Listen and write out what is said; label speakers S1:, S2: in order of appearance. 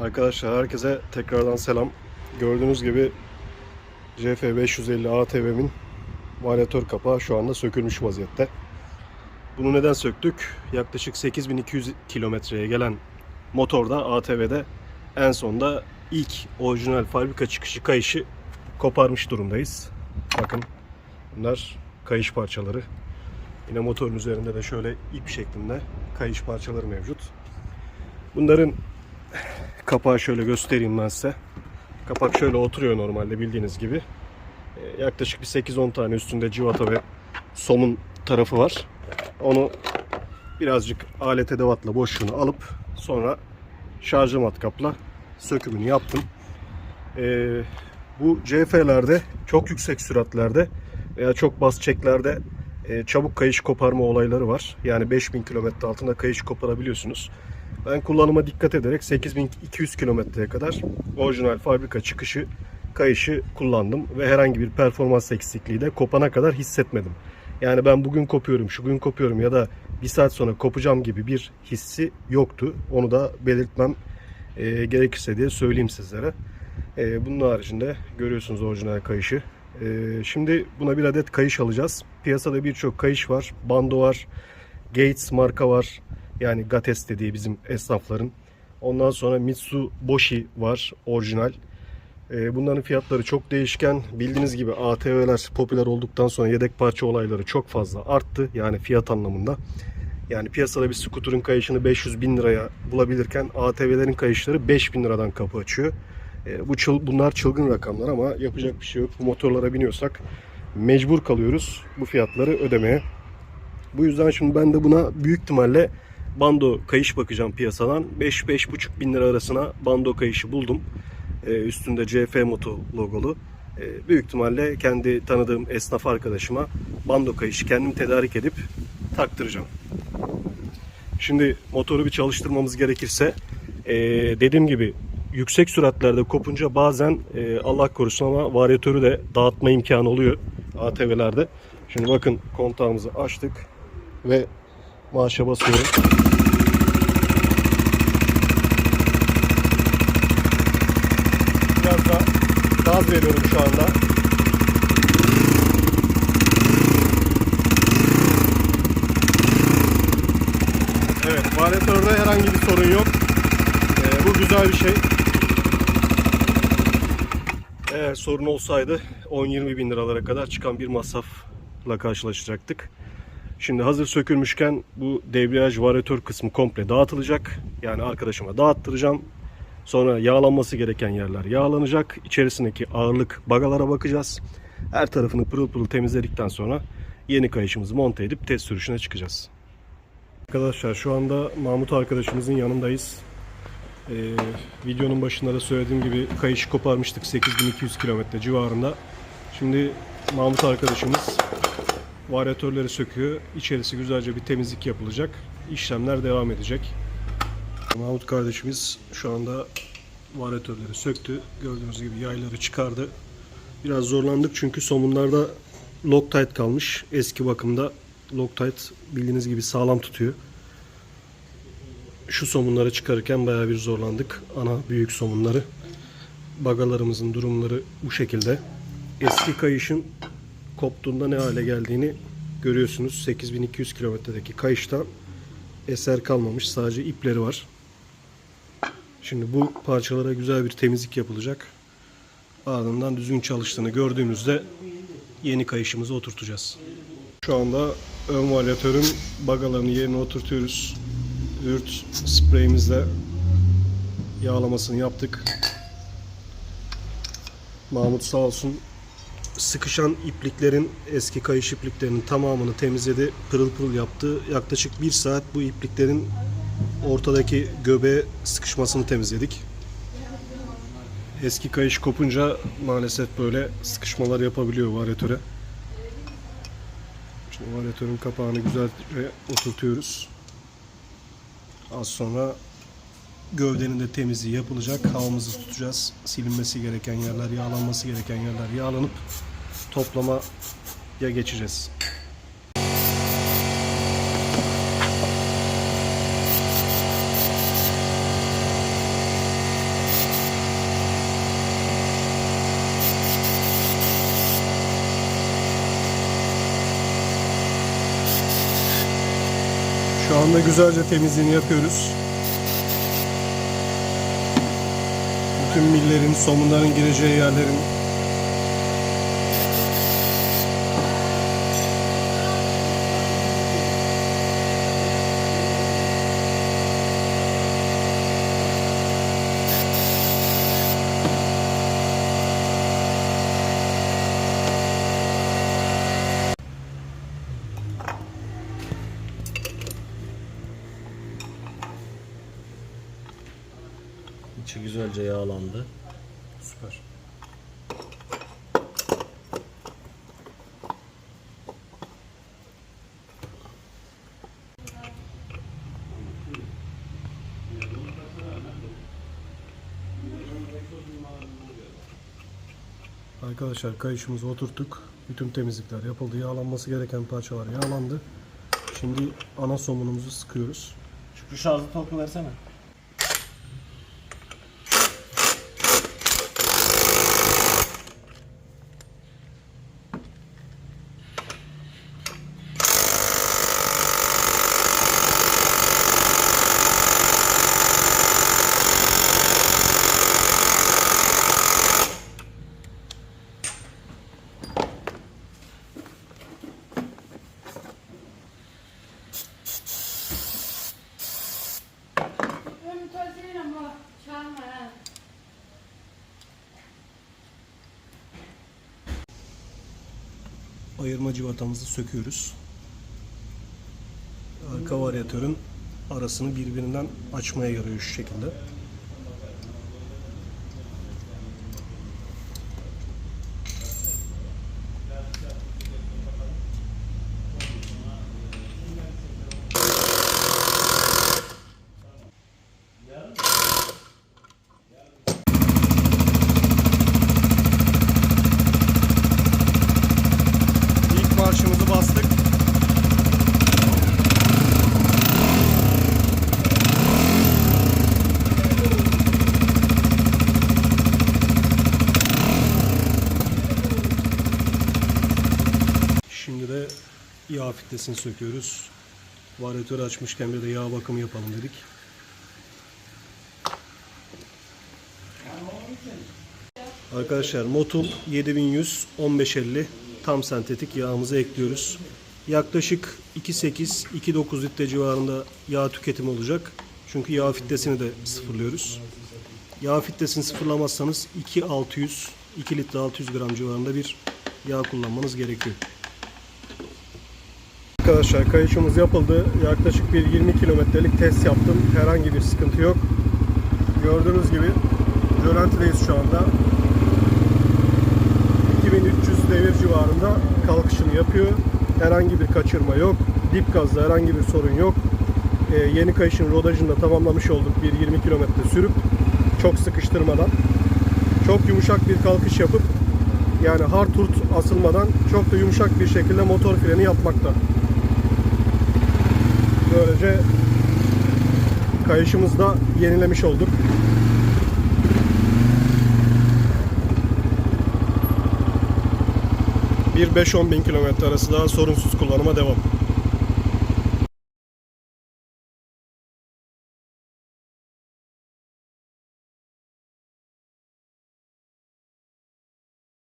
S1: Arkadaşlar herkese tekrardan selam. Gördüğünüz gibi CF 550 ATV'min varyatör kapağı şu anda sökülmüş vaziyette. Bunu neden söktük? Yaklaşık 8200 kilometreye gelen motorda ATV'de en sonda ilk orijinal fabrika çıkışı kayışı koparmış durumdayız. Bakın bunlar kayış parçaları. Yine motorun üzerinde de şöyle ip şeklinde kayış parçaları mevcut. Bunların kapağı şöyle göstereyim ben size. Kapak şöyle oturuyor normalde bildiğiniz gibi. Ee, Yaklaşık bir 8-10 tane üstünde civata ve somun tarafı var. Onu birazcık alet edevatla boşluğunu alıp sonra şarjı matkapla sökümünü yaptım. Ee, bu CF'lerde çok yüksek süratlerde veya çok bas çeklerde e, çabuk kayış koparma olayları var. Yani 5000 km altında kayış koparabiliyorsunuz. Ben kullanıma dikkat ederek 8200 kilometreye kadar orijinal fabrika çıkışı kayışı kullandım ve herhangi bir performans eksikliği de kopana kadar hissetmedim. Yani ben bugün kopuyorum, şu gün kopuyorum ya da bir saat sonra kopacağım gibi bir hissi yoktu. Onu da belirtmem e, gerekirse diye söyleyeyim sizlere. E, bunun haricinde görüyorsunuz orijinal kayışı. E, şimdi buna bir adet kayış alacağız. Piyasada birçok kayış var. Bando var. Gates marka var. Yani Gates dediği bizim esnafların. Ondan sonra Mitsubishi var orijinal. Ee, Bunların fiyatları çok değişken. Bildiğiniz gibi ATV'ler popüler olduktan sonra yedek parça olayları çok fazla arttı. Yani fiyat anlamında. Yani piyasada bir skuterın kayışını 500 bin liraya bulabilirken ATV'lerin kayışları 5000 liradan kapı açıyor. Ee, Bu çıl- bunlar çılgın rakamlar ama yapacak bir şey yok. Bu motorlara biniyorsak mecbur kalıyoruz bu fiyatları ödemeye. Bu yüzden şimdi ben de buna büyük ihtimalle bando kayış bakacağım piyasadan. 5-5,5 bin lira arasına bando kayışı buldum. Ee, üstünde CF Moto logolu. Ee, büyük ihtimalle kendi tanıdığım esnaf arkadaşıma bando kayışı kendim tedarik edip taktıracağım. Şimdi motoru bir çalıştırmamız gerekirse ee, dediğim gibi yüksek süratlerde kopunca bazen ee, Allah korusun ama varyatörü de dağıtma imkanı oluyor ATV'lerde. Şimdi bakın kontağımızı açtık ve marşa basıyorum. Biraz da gaz veriyorum şu anda. Evet, varyatörde herhangi bir sorun yok. Ee, bu güzel bir şey. Eğer sorun olsaydı 10-20 bin liralara kadar çıkan bir masrafla karşılaşacaktık. Şimdi hazır sökülmüşken bu debriyaj varyatör kısmı komple dağıtılacak. Yani arkadaşıma dağıttıracağım. Sonra yağlanması gereken yerler yağlanacak. İçerisindeki ağırlık bagalara bakacağız. Her tarafını pırıl pırıl temizledikten sonra yeni kayışımızı monte edip test sürüşüne çıkacağız. Arkadaşlar şu anda Mahmut arkadaşımızın yanındayız. Ee, videonun başında da söylediğim gibi kayışı koparmıştık 8200 kilometre civarında. Şimdi Mahmut arkadaşımız varyatörleri söküyor. İçerisi güzelce bir temizlik yapılacak. İşlemler devam edecek. Mahmut kardeşimiz şu anda varyatörleri söktü. Gördüğünüz gibi yayları çıkardı. Biraz zorlandık çünkü somunlarda Loctite kalmış. Eski bakımda Loctite bildiğiniz gibi sağlam tutuyor. Şu somunları çıkarırken bayağı bir zorlandık. Ana büyük somunları. Bagalarımızın durumları bu şekilde. Eski kayışın koptuğunda ne hale geldiğini görüyorsunuz. 8200 kilometredeki kayıştan eser kalmamış. Sadece ipleri var. Şimdi bu parçalara güzel bir temizlik yapılacak. Ardından düzgün çalıştığını gördüğümüzde yeni kayışımızı oturtacağız. Şu anda ön varyatörün bagalarını yerine oturtuyoruz. Ürt spreyimizle yağlamasını yaptık. Mahmut sağ olsun sıkışan ipliklerin eski kayış ipliklerinin tamamını temizledi. Pırıl pırıl yaptı. Yaklaşık bir saat bu ipliklerin ortadaki göbeğe sıkışmasını temizledik. Eski kayış kopunca maalesef böyle sıkışmalar yapabiliyor varyatöre. Şimdi varyatörün kapağını güzelce oturtuyoruz. Az sonra gövdenin de temizliği yapılacak. Havamızı tutacağız. Silinmesi gereken yerler, yağlanması gereken yerler yağlanıp toplamaya geçeceğiz. Anda güzelce temizliğini yapıyoruz. Bütün millerin, somunların gireceği yerlerin
S2: İçi güzelce yağlandı.
S1: süper. Arkadaşlar kayışımızı oturttuk. Bütün temizlikler yapıldı. Yağlanması gereken parçalar yağlandı. Şimdi ana somunumuzu sıkıyoruz.
S2: Şu şarjlı torku versene.
S1: Ayırma civatamızı söküyoruz. Arka varyatörün arasını birbirinden açmaya yarıyor şu şekilde. Bastık. Şimdi de yağ filtresini söküyoruz. Varyatörü açmışken bir de yağ bakımı yapalım dedik. Arkadaşlar Motul 7100 1550 tam sentetik yağımızı ekliyoruz. Yaklaşık 2.8-2.9 litre civarında yağ tüketimi olacak. Çünkü yağ filtresini de sıfırlıyoruz. Yağ filtresini sıfırlamazsanız 2.600 2 litre 600 gram civarında bir yağ kullanmanız gerekiyor. Arkadaşlar kayışımız yapıldı. Yaklaşık bir 20 kilometrelik test yaptım. Herhangi bir sıkıntı yok. Gördüğünüz gibi rölantideyiz şu anda. 2300 devir civarında kalkışını yapıyor. Herhangi bir kaçırma yok. Dip gazda herhangi bir sorun yok. Ee, yeni kayışın rodajını da tamamlamış olduk bir 20 kilometre sürüp çok sıkıştırmadan. Çok yumuşak bir kalkış yapıp yani hard turt asılmadan çok da yumuşak bir şekilde motor freni yapmakta. Böylece kayışımızı da yenilemiş olduk. Bir 5-10 bin kilometre arası daha sorunsuz kullanıma devam.